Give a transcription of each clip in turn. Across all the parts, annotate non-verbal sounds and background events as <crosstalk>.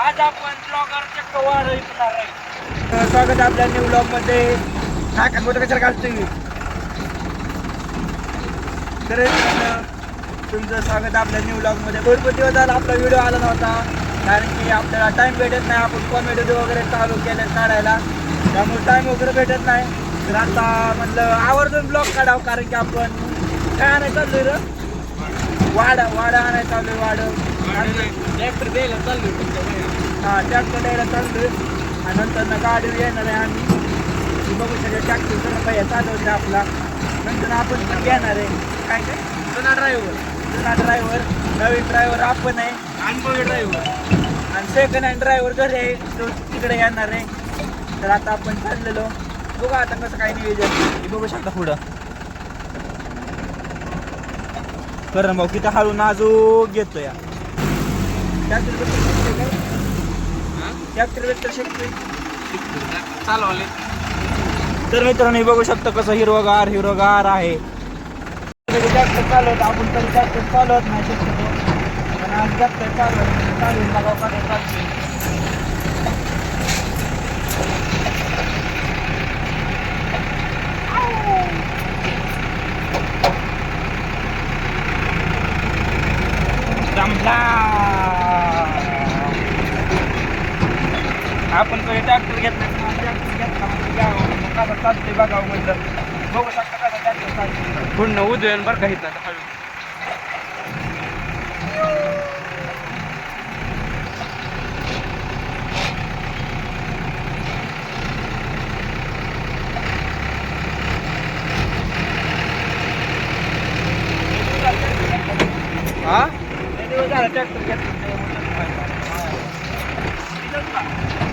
आज आपण ब्लॉगरच्या कवार ऐकणार आहे. स्वागत आहे आपल्या न्यू ब्लॉगमध्ये. हा का कुठं कशाला घालतोय तर तुमचं स्वागत आहे आपल्या न्यू ब्लॉगमध्ये. भरपूर दिवस झाला आपला व्हिडिओ आला नव्हता कारण की आपल्याला टाइम भेटत नाही. आपण कॉमेडी वगैरे चालू केले काढायला. त्यामुळे टाइम वगैरे भेटत नाही. तर आता म्हणलं आवर्जून ब्लॉग काढावं कारण की आपण काय आणायचं चाललोय रे? वाडा वाडा आणायचं चाललोय वाड. ट्रॅक्टर द्यायला चाललोय. हा ट्रॅक्टर द्यायला चाललोय आणि नंतर ना गाडी येणार आहे आम्ही. बघू शकता ट्रॅक्टर पहिला चालवते आपला. नंतर आपण पण घेणार आहे. काय काय जुना ड्रायव्हर जुना ड्रायव्हर नवीन ड्रायव्हर आपण आहे. अनुभवी ड्रायव्हर आणि सेकंड हँड ड्रायव्हर घरी आहे. तो तिकडे येणार आहे. तर आता आपण चाललेलो. बघू आता कसं काय नियोजन. बघू शकता पुढं. करण भाऊ किती हळू नाजूक घेतो या ट्रॅक्टर ट्रॅक्टर वेक्टर शिकतोय चालवले. तर मित्रांनो हे बघू शकता कसं हिरवगार हिरवगार आहे. ट्रॅक्टर चालवत आपण तरी ट्रॅक्टर चालवत नाही शक्यतो. पण आज ट्रॅक्टर चालवत जमला आपण कधी ट्रॅक्टर घेतला ट्रॅक्टर घेतला म्हणजे घ्यावं मग कसं चालतंय बघावं म्हटलं बघू शकता कसं ट्रॅक्टर चालतंय पुन्हा उद्यान बरं का इथं हळू. हा?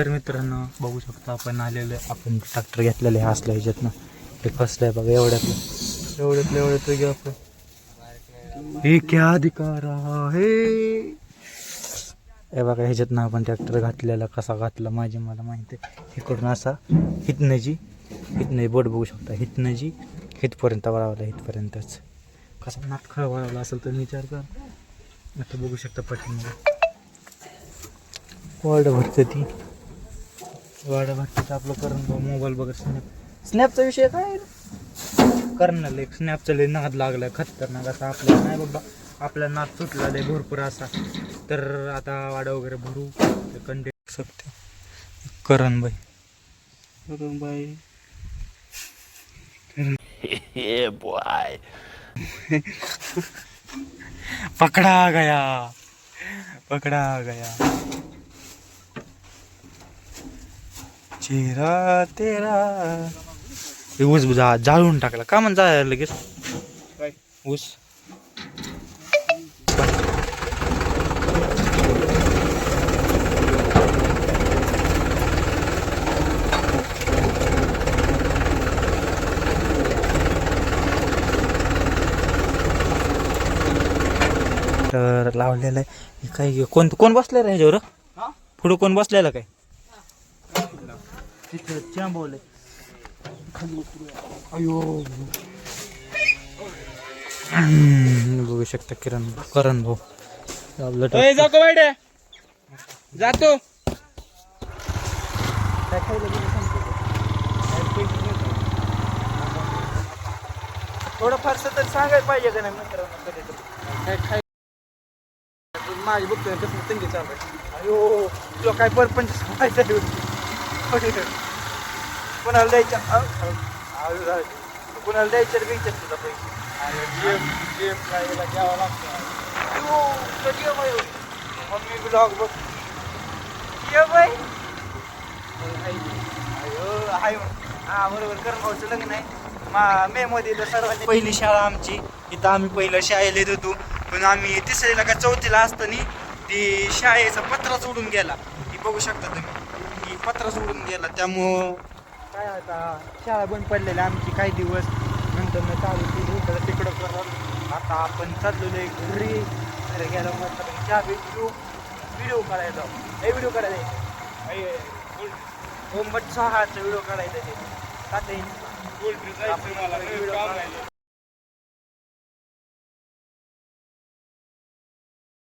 तर मित्रांनो बघू शकता आपण आलेलो आहे. आपण ट्रॅक्टर घेतलेलं आहे असल्या ह्याच्यातनं. हे फसलं आहे बघा एवढ्यातलं. एवढ्यातलं एवढ्यात घेऊ आपण. हे क्या अधिकार आहे. हे बघा ह्याच्यातनं आपण ट्रॅक्टर घातलेला कसा घातला माझी मला माहिती आहे. इकडून असा हितनं जी हितनं बोट बघू शकता. हितनं जी हितपर्यंत वळावला हितपर्यंतच. कसा नाटखळ वळवला असेल तर विचार कर. आता बघू शकता पटकन. वाढ भरते ती. भरते तर आपलं करण मोबाईल बघा स्नॅप स्नॅपचा विषय काय? कर्नल एक स्नॅपचा लय नाद लागलाय खतरनाक असा आपल्याला. नाही बाबा आपला नाद सुटला लय भरपूर असा. तर आता वाडा वगैरे भरू कंटेंट शकते. करण बाई करण बाई <laughs> पकड़ा गया. पकड़ा गया. चेहरा तेरा. ऊस जा जाळून टाकला. का म्हण जायला लगेच? ऊस. तर लावलेलं आहे. काय कोण कोण बसलं रे ह्याच्यावर? पुढं कोण बसलेलं काय? तिथं चांबवलंय अयो. हम्म, बघू शकता किरण करण भाऊ. आपलं ए, ट्रॅक्टर- जातो वाईट जातो. का? थोडं फारसं तर सांगायला पाहिजे का नाही मित्रांनो कधी काय खाय माझी बघतोय कसं तंगी चालू आहे. अयो तुला काय परपंच सांगायचं कुणाला द्यायच्या कुणाला द्यायचं रे घ्यायचं तुझा पैसे? अरे गेम गेम खायला घ्यावा लागतो. ये बाई. मम्मी ब्लॉग बघ. हा बरोबर. करण भाऊचं लग्न आहे. मा मे मध्ये तर सर्वांनी पहिली शाळा आमची. इथं आम्ही पहिलं शाळेला येत होतो. पण आम्ही तिसरीला का चौथीला असताना ती शाळेचा पत्रा सोडून गेला. ती बघू शकता तुम्ही. पत्रा सोडून गेला त्यामुळं काय आता शाळा बंद पडलेली आमची काही दिवस. नंतर न चालू केली इकडं तिकडं करत आता आपण चाललेलो आहे घरी. घरी गेलो मस्त चहा व्हिडिओ व्हिडिओ करायचा हे व्हिडिओ करायचा ओमबट सहाचा व्हिडिओ काढायचा ते का ते व्हिडिओ